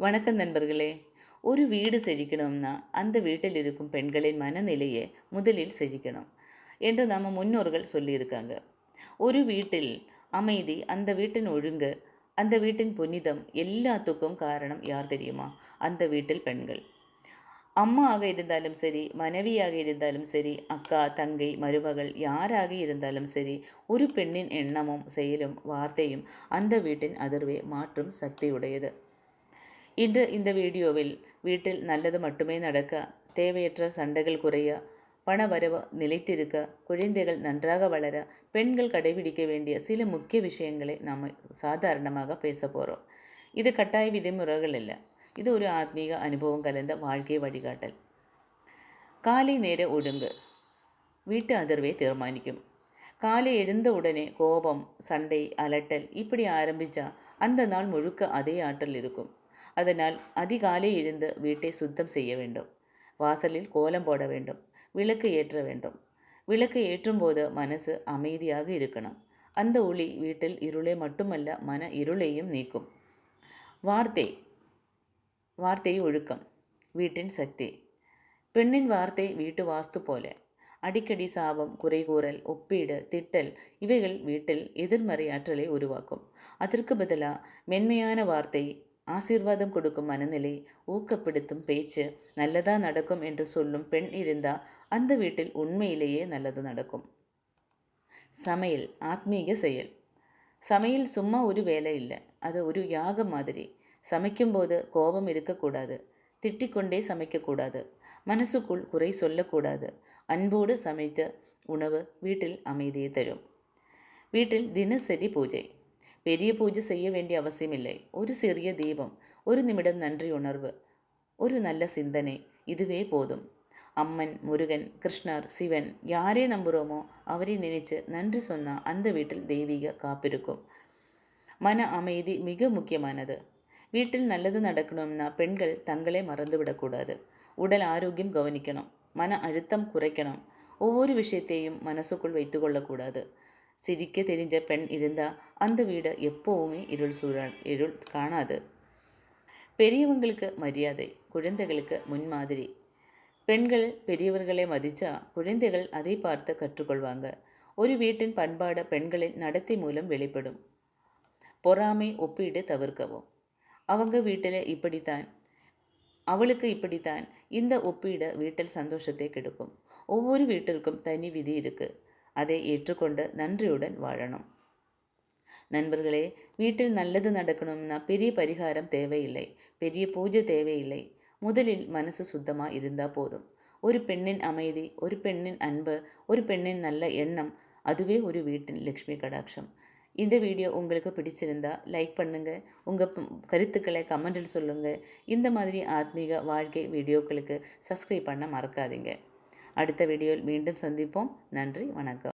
வணக்கம் நண்பர்களே. ஒரு வீடு செழிக்கணும்னா அந்த வீட்டில் இருக்கும் பெண்களின் மனநிலையை முதலில் செழிக்கணும் என்று நம்ம முன்னோர்கள் சொல்லியிருக்காங்க. ஒரு வீட்டில் அமைதி அந்த வீட்டின் ஒழுங்கு அந்த வீட்டின் புனிதம் எல்லாத்துக்கும் காரணம் யார் தெரியுமா? அந்த வீட்டில் பெண்கள். அம்மாவாக இருந்தாலும் சரி மனைவியாக இருந்தாலும் சரி அக்கா தங்கை மருமகள் யாராக இருந்தாலும் சரி ஒரு பெண்ணின் எண்ணமும் செயலும் வார்த்தையும் அந்த வீட்டின் அதிர்வை மாற்றும் சக்தியுடையது. உடையது இன்று இந்த வீடியோவில் வீட்டில் நல்லது மட்டுமே நடக்க தேவையற்ற சண்டைகள் குறைய பண வரவு நிலைத்திருக்க குழந்தைகள் நன்றாக வளர பெண்கள் கடைபிடிக்க வேண்டிய சில முக்கிய விஷயங்களை நாம் சாதாரணமாக பேச போகிறோம் இது கட்டாய விதிமுறைகள் இல்லை இது ஒரு ஆத்மீக அனுபவம் கலந்த வாழ்க்கை வழிகாட்டல். காலை நேர ஒழுங்கு. வீட்டு அதிர்வை தீர்மானிக்கும். காலை எழுந்த உடனே கோபம் சண்டை அலட்டல் இப்படி ஆரம்பித்தா அந்த நாள் முழுக்க அதே ஆற்றல் இருக்கும். அதனால் அதிகாலை எழுந்து வீட்டை சுத்தம் செய்ய வேண்டும். வாசலில் கோலம் போட வேண்டும். விளக்கு ஏற்ற வேண்டும். விளக்கு ஏற்றும் போது மனசு அமைதியாக இருக்கணும். அந்த ஒளி வீட்டில் இருளை மட்டுமல்ல மன இருளையும் நீக்கும். வார்த்தை. வார்த்தை ஒழுக்கம். வீட்டின் சக்தி. பெண்ணின் வார்த்தை வீட்டு வாஸ்து போல. அடிக்கடி சாபம் குறைகூறல் ஒப்பீடு திட்டல் இவைகள் வீட்டில் எதிர்மறை ஆற்றலை உருவாக்கும். அதற்கு பதிலாக மென்மையான வார்த்தை ஆசீர்வாதம் கொடுக்கும் மனநிலை ஊக்கப்படுத்தும் பேச்சு நல்லதாக நடக்கும் என்று சொல்லும் பெண் இருந்தால் அந்த வீட்டில் உண்மையிலேயே நல்லது நடக்கும். சமையல் ஆத்மீக செயல். சமையல் சும்மா ஒரு வேலை இல்லை. அது ஒரு யாகம் மாதிரி. சமைக்கும்போது கோபம் இருக்கக்கூடாது. திட்டிக்கொண்டே சமைக்கக்கூடாது. மனசுக்குள் குறை சொல்லக்கூடாது. அன்போடு சமைத்த உணவு வீட்டில் அமைதியை தரும். வீட்டில் தினசரி பூஜை. பெரிய பூஜை செய்ய வேண்டிய அவசியமில்லை. ஒரு சிறிய தீபம் ஒரு நிமிடம் நன்றி உணர்வு ஒரு நல்ல சிந்தனை இதுவே போதும். அம்மன் முருகன் கிருஷ்ணர் சிவன் யாரே நம்புகிறோமோ அவரை நினைச்சு நன்றி சொன்னால் அந்த வீட்டில் தெய்வீக காப்பிருக்கும். மன அமைதி மிக முக்கியமானது. வீட்டில் நல்லது நடக்கணும்னா பெண்கள் தங்களை மறந்துவிடக்கூடாது. உடல் ஆரோக்கியம் கவனிக்கணும். மன அழுத்தம் குறைக்கணும். ஒவ்வொரு விஷயத்தையும் மனசுக்குள் வைத்து கொள்ளக்கூடாது. சிரிக்க தெரிஞ்ச பெண் இருந்தால் அந்த வீடு எப்போவுமே இருள் சூழல் இருள் காணாது. பெரியவங்களுக்கு மரியாதை குழந்தைகளுக்கு முன்மாதிரி. பெண்கள் பெரியவர்களை மதித்தா குழந்தைகள் அதை பார்த்து கற்றுக்கொள்வாங்க. ஒரு வீட்டின் பண்பாடு பெண்களின் நடத்தை மூலம் வெளிப்படும். பொறாமை ஒப்பீடு தவிர்க்கவும். அவங்க வீட்டில் இப்படித்தான் அவளுக்கு இப்படித்தான். இந்த ஒப்பீடு வீட்டில் சந்தோஷத்தை கெடுக்கும். ஒவ்வொரு வீட்டிற்கும் தனி விதி இருக்குது அதை ஏற்றுக்கொண்டு நன்றியுடன் வாழணும். நண்பர்களே வீட்டில் நல்லது நடக்கணும்னா பெரிய பரிகாரம் தேவையில்லை. பெரிய பூஜை தேவையில்லை. முதலில் மனசு சுத்தமாக இருந்தால் போதும். ஒரு பெண்ணின் அமைதி ஒரு பெண்ணின் அன்பு ஒரு பெண்ணின் நல்ல எண்ணம் அதுவே ஒரு வீட்டின் லக்ஷ்மி கடாட்சம். இந்த வீடியோ உங்களுக்கு பிடிச்சிருந்தா லைக் பண்ணுங்கள் உங்கள் கருத்துக்களை கமெண்டில் சொல்லுங்கள் இந்த மாதிரி ஆத்மீக வாழ்க்கை வீடியோக்களுக்கு சப்ஸ்கிரைப் பண்ண மறக்காதீங்க. அடுத்த வீடியோவில் மீண்டும் சந்திப்போம். நன்றி வணக்கம்.